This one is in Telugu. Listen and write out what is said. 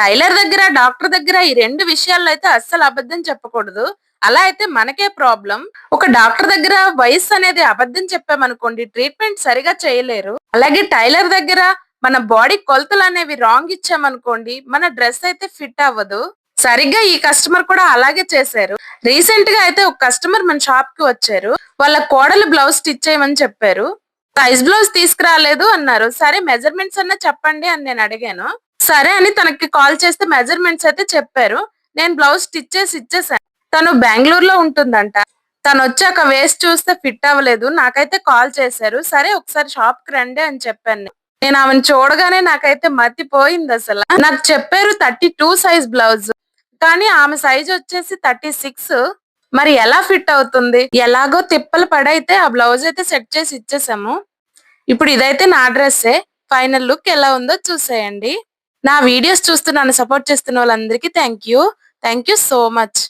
టైలర్ దగ్గర డాక్టర్ దగ్గర ఈ రెండు విషయాల్లో అయితే అస్సలు అబద్ధం చెప్పకూడదు. అలా అయితే మనకే ప్రాబ్లం. ఒక డాక్టర్ దగ్గర వయసు అనేది అబద్ధం చెప్పామనుకోండి ట్రీట్మెంట్ సరిగా చేయలేరు. అలాగే టైలర్ దగ్గర మన బాడీ కొలతలు అనేవి రాంగ్ ఇచ్చామనుకోండి మన డ్రెస్ అయితే ఫిట్ అవ్వదు. సరిగ్గా ఈ కస్టమర్ కూడా అలాగే చేశారు. రీసెంట్గా అయితే ఒక కస్టమర్ మన షాప్కి వచ్చారు. వాళ్ళ కోడలు బ్లౌజ్ స్టిచ్ చేయమని చెప్పారు. సైజ్ బ్లౌజ్ తీసుకురాలేదు అన్నారు. సరే మెజర్మెంట్స్ అన్నా చెప్పండి అని నేను అడిగాను. సరే అని తనకి కాల్ చేస్తే మెజర్మెంట్స్ అయితే చెప్పారు. నేను బ్లౌజ్ స్టిచ్ చేసి ఇచ్చేసాను. తను బెంగళూరులో ఉంటుందంట. తను వచ్చాక వేస్ట్ చూస్తే ఫిట్ అవ్వలేదు. నాకైతే కాల్ చేశారు. సరే ఒకసారి షాప్కి రండి అని చెప్పాను. నేను ఆమెను చూడగానే నాకైతే మతిపోయింది అసలు. నాకు చెప్పారు థర్టీ టూ సైజ్ బ్లౌజ్. కానీ ఆమె సైజ్ వచ్చేసి థర్టీ సిక్స్. మరి ఎలా ఫిట్ అవుతుంది? ఎలాగో తిప్పలు పడైతే ఆ బ్లౌజ్ అయితే సెట్ చేసి ఇచ్చేసాము. ఇప్పుడు ఇదైతే నా డ్రెస్సే. ఫైనల్ లుక్ ఎలా ఉందో చూసేయండి. నా వీడియోస్ చూస్తూ నన్ను సపోర్ట్ చేస్తున్న వాళ్ళందరికీ thank you thank you so much